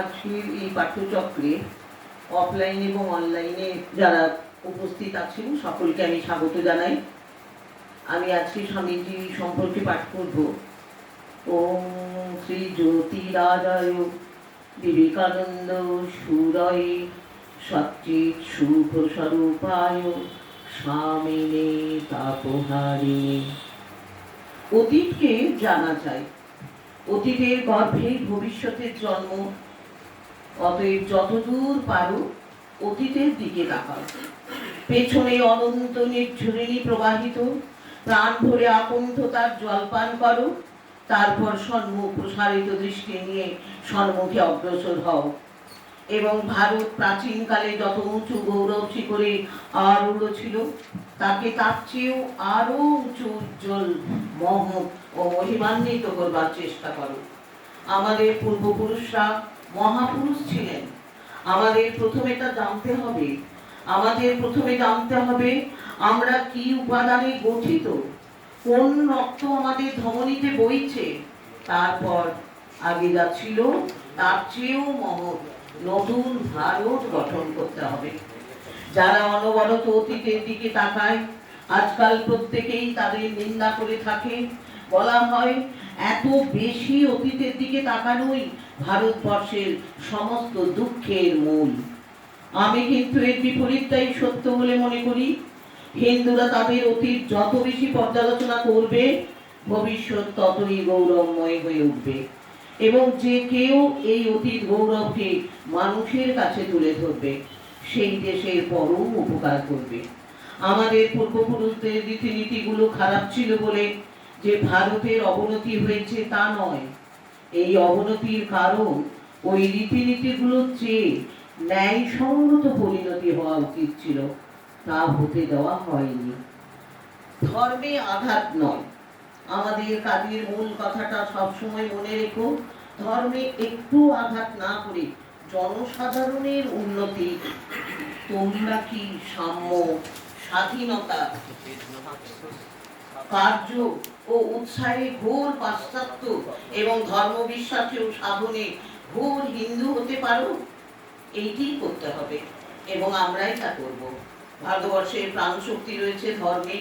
আজকের এই পাঠ্যচক্রে অফলাইন এবং অনলাইনে যারা উপস্থিত আছেন, সকলকে আমি স্বাগত জানাই। আমি আজকে স্বামীজি সম্পর্কে পাঠ করব। ওম শ্রী জ্যোতিরাজায় বিবেকানন্দ সুরয় সচ্চিত শুভ স্বরূপায় স্বামিনে তাপহারিণী। অতীতকে জানা যায়, অতীতের গর্ভে ভবিষ্যতের জন্ম অতএব যতদূর পারো, অতীতের দিকে তাকাও। পেছনে অনন্ত নির্ঝরিণী প্রবাহিত, প্রাণ ভরে আকণ্ঠ তার জলপান করো, তারপর সম্মুখ প্রসারিত দৃষ্টি নিয়ে সম্মুখে অগ্রসর হও। এবং ভারত প্রাচীনকালে যত উঁচু গৌরব শিখরে আরূঢ় ছিল, তাকে তার চেয়েও আরও উঁচু, উজ্জ্বল, মহৎ ও মহিমান্বিত করবার চেষ্টা করো। আমাদের পূর্বপুরুষরা মহাপুরুষ ছিলেন। আমাদের প্রথমে তা জানতে হবে। আমাদের প্রথমে জানতে হবে আমরা কি উপাদানে গঠিত? কোন রক্ত আমাদের ধমনীতে বইছে? তারপর আগে যা ছিল, তার চেয়েও মহৎ নতুন ভারত গঠন করতে হবে। যারা অনবরত অতীতের দিকে তাকায়, আজকাল প্রত্যেকেই তাদের নিন্দা করে থাকে। বলা হয়, এত বেশি অতীতের দিকে তাকানোই ভারতবর্ষের সমস্ত দুঃখের মূল। আমি কিন্তু এর বিপরীতটাই সত্য বলে মনে করি। হিন্দুরা তাদের অতীত যত বেশি পর্যালোচনা করবে, ভবিষ্যৎ ততই গৌরবময় হয়ে উঠবে। এবং যে কেউ এই অতীত গৌরবকে মানুষের কাছে তুলে ধরবে, সেই দেশের পরম উপকার করবে। আমাদের পূর্বপুরুষদের রীতিনীতিগুলো খারাপ ছিল বলে যে ভারতের অবনতি হয়েছে তা নয়। এই অবনতির কারণ ওই রীতিনীতিগুলোর চেয়ে ন্যায়সঙ্গত পরিণতি হওয়া উচিত ছিল। তা হতে দেওয়া হয়নি। ধর্মে আঘাত নয়। আমাদের কাজের মূল কথাটা সবসময় মনে রেখো। ধর্মে একটু আঘাত না করে জনসাধারণের উন্নতি। তোমরা কি সাম্য স্বাধীনতা? কার্য ও উৎসাহে ঘোর পাশ্চাত্য এবং ধর্ম বিশ্বাসেও সাধনে ঘোর হিন্দু হতে পারো। এইটি করতে হবে এবং আমরাই তা করব। ভারতবর্ষের প্রাণ শক্তি রয়েছে ধর্মে।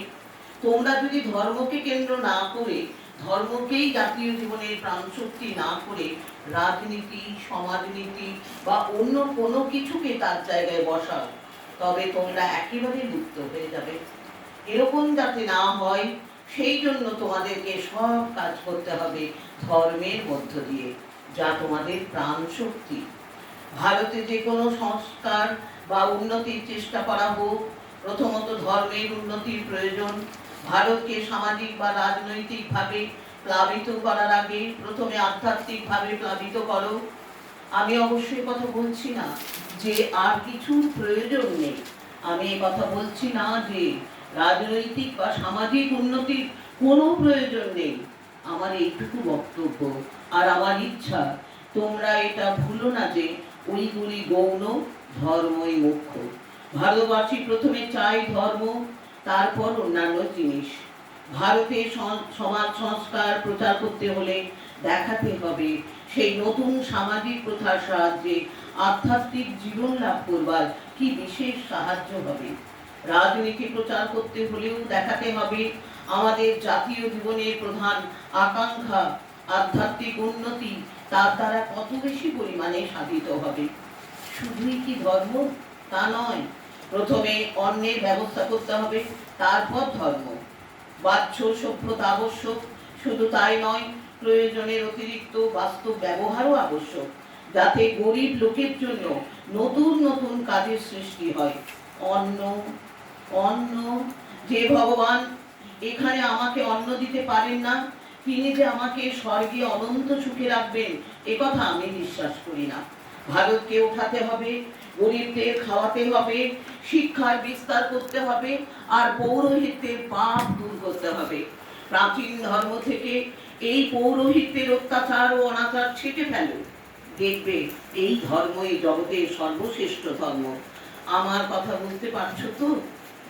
তোমরা যদি ধর্মকে কেন্দ্র না করে, ধর্মকেই জাতীয় জীবনের প্রাণ শক্তি না করে রাজনীতি, সমাজনীতি বা অন্য কোনো কিছুকে তার জায়গায় বসাও, তবে তোমরা একেবারে লুপ্ত হয়ে যাবে। এরকম যাতে না হয়, সেই জন্য তোমাদেরকে সব কাজ করতে হবে ধর্মের মধ্য দিয়ে, যা তোমাদের প্রাণ শক্তি ভারতে যে কোনো সংস্কার বা উন্নতির চেষ্টা করা হোক, প্রথমত ধর্মের উন্নতির প্রয়োজন। ভারতকে সামাজিক বা রাজনৈতিকভাবে প্লাবিত করার আগে প্রথমে আধ্যাত্মিকভাবে প্লাবিত করো। আমি অবশ্যই কথা বলছি না যে আর কিছু প্রয়োজন নেই। আমি কথা বলছি না যে রাজনৈতিক বা সামাজিক উন্নতির কোনো প্রয়োজন নেই। আমার এইটুকু বক্তব্য আর আমার ইচ্ছা, তোমরা এটা ভুলো না যে ওইগুলি গৌণ, ধর্মই মুখ্য। ভারতবাসী প্রথমে চাই ধর্ম, তারপর অন্যান্য জিনিস। ভারতে সমাজ সংস্কার প্রচার করতে হলে দেখাতে হবে সেই নতুন সামাজিক প্রথার সাহায্যে আধ্যাত্মিক জীবন লাভ করবার কি বিশেষ সাহায্য হবে। রাজনীতি প্রচার করতে হলেও দেখাতে হবে আমাদের জাতীয় জীবনের প্রধান আকাঙ্ক্ষা, আধ্যাত্মিক উন্নতি, তার দ্বারা কত বেশি পরিমাণে সাধিত হবে? শুধুই কি ধর্ম? তা নয়। প্রথমে অন্নের ব্যবস্থা করতে হবে, তারপর ধর্ম। বাহ্য সভ্যতা আবশ্যক, শুধু তাই নয়, প্রয়োজনের অতিরিক্ত বাস্তব ব্যবহারও আবশ্যক, যাতে গরিব লোকের জন্য নতুন নতুন কাজের সৃষ্টি হয়। অন্ন অন্ন, যে ভগবান এখানে আমাকে অন্ন দিতে পারেন না, তিনি যে আমাকে স্বর্গে অনন্ত সুখে রাখবেন একথা আমি বিশ্বাস করি না। ভারতকে ওঠাতে হবে গরিবদের খাওয়াতে হবে, শিক্ষার বিস্তার করতে হবে, আর পৌরোহিত্যের পাপ দূর করতে হবে। প্রাচীন ধর্ম থেকে এই পৌরোহিত্যের অত্যাচার ও অনাচার ছেটে ফেলো। দেখবে, এই ধর্মই জগতের সর্বশ্রেষ্ঠ ধর্ম। আমার কথা বুঝতে পারছ তো?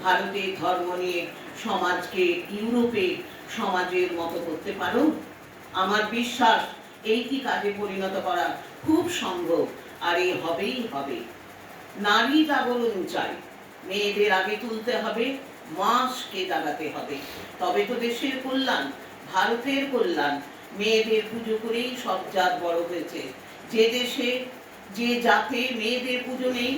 ভারতের ধর্ম নিয়ে সমাজকে ইউরোপে সমাজের মতো করতে পারো। আমার বিশ্বাস এই কি কাজে পরিণত করা খুব সম্ভব, আর এ হবেই হবে। নারী জাগরণ চাই। মেয়েদের আগে তুলতে হবে, মাসকে জাগাতে হবে। তবে তো দেশের কল্যাণ, ভারতের কল্যাণ, মেয়েদের পুজো করেই সব জাত বড় হয়েছে। যে দেশে, যে জাতে মেয়েদের পুজো নেই,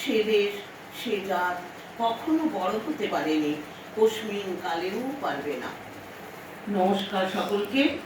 সে দেশ, সে জাত কখনো বড় হতে পারেনি। কশ্মিন কালেও পারবে না। নমস্কার সকলকে।